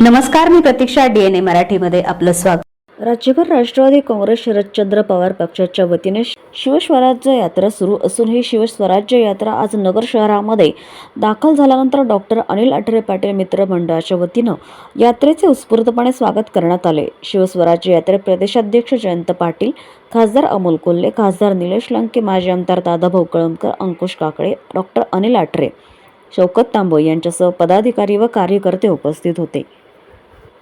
नमस्कार मी प्रतीक्षा डीएनए मराठीमध्ये आपलं स्वागत. राज्यभर राष्ट्रवादी काँग्रेस शरदचंद्र पवार पक्षाच्या वतीने शिवस्वराज्य यात्रा सुरू असून ही शिवस्वराज्य यात्रा आज नगर शहरामध्ये दाखल झाल्यानंतर डॉक्टर अनिल अठरे पाटील मित्र मंडळाच्या वतीनं यात्रेचे उत्स्फूर्तपणे स्वागत करण्यात आले. शिवस्वराज्य यात्रे प्रदेशाध्यक्ष जयंत पाटील खासदार अमोल कोल्हे खासदार निलेश लंके माजी आमदार दादा कळमकर अंकुश काकडे डॉक्टर अनिल आठरे शौकत तांबोई यांच्यासह पदाधिकारी व कार्यकर्ते उपस्थित होते.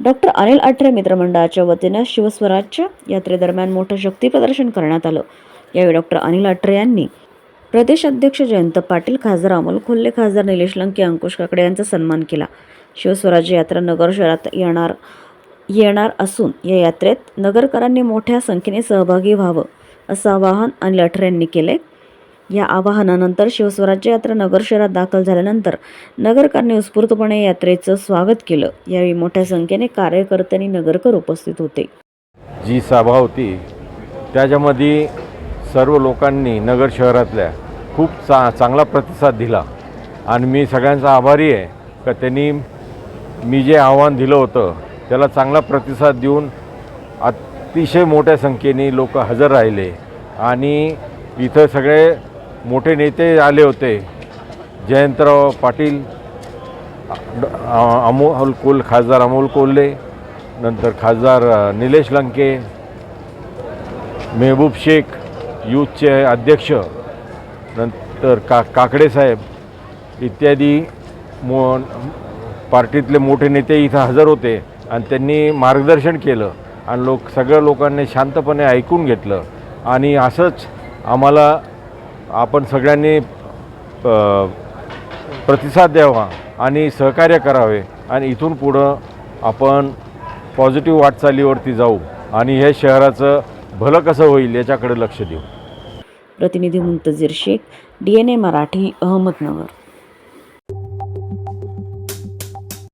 डॉक्टर अनिल आठरे मित्रमंडळाच्या वतीनं शिवस्वराज्य यात्रेदरम्यान मोठं शक्तीप्रदर्शन करण्यात आलं. यावेळी डॉक्टर अनिल अठरे यांनी प्रदेश अध्यक्ष जयंत पाटील खासदार अमोल खोल्ले खासदार निलेश लंके अंकुश काकडे यांचा सन्मान केला. शिवस्वराज्य यात्रा नगर शहरात येणार येणार असून या यात्रेत नगरकरांनी मोठ्या संख्येने सहभागी व्हावं असं आवाहन अनिल अठरे यांनी केले या आवाहनानंतर शिवस्वराज्य यात्रा नगर शहरात दाखल झाल्यानंतर नगरकरांनी उत्स्फूर्तपणे यात्रेचं स्वागत केलं. यावेळी मोठ्या संख्येने कार्यकर्त्यांनी नगरकर उपस्थित होते. जी सभा होती त्याच्यामध्ये सर्व लोकांनी नगर शहरातल्या खूप चा चांगला प्रतिसाद दिला. आणि मी सगळ्यांचा आभारी आहे का त्यांनी मी जे आव्हान दिलं होतं त्याला चांगला प्रतिसाद देऊन अतिशय मोठ्या संख्येने लोक हजर राहिले. आणि इथं सगळे मोठे नेते आले होते. जयंतराव पाटील अमोल कोल खासदार अमोल कोल्हे नंतर खासदार निलेश लंके मेहबूब शेख यूथचे अध्यक्ष नंतर का काकडे साहेब इत्यादी मो पार्टीतले मोठे नेते इथं हजर होते आणि त्यांनी मार्गदर्शन केलं आणि लोक सगळ्या लोकांनी शांतपणे ऐकून घेतलं. आणि असंच आम्हाला आपण सगळ्यांनी प्रतिसाद द्यावा आणि सहकार्य करावे आणि इथून पुढं आपण पॉझिटिव्ह वाटचालीवरती जाऊ आणि हे शहराचं भलं कसं होईल याच्याकडे लक्ष देऊ. प्रतिनिधी Muntazir Shaikh D N A Marathi Ahmednagar.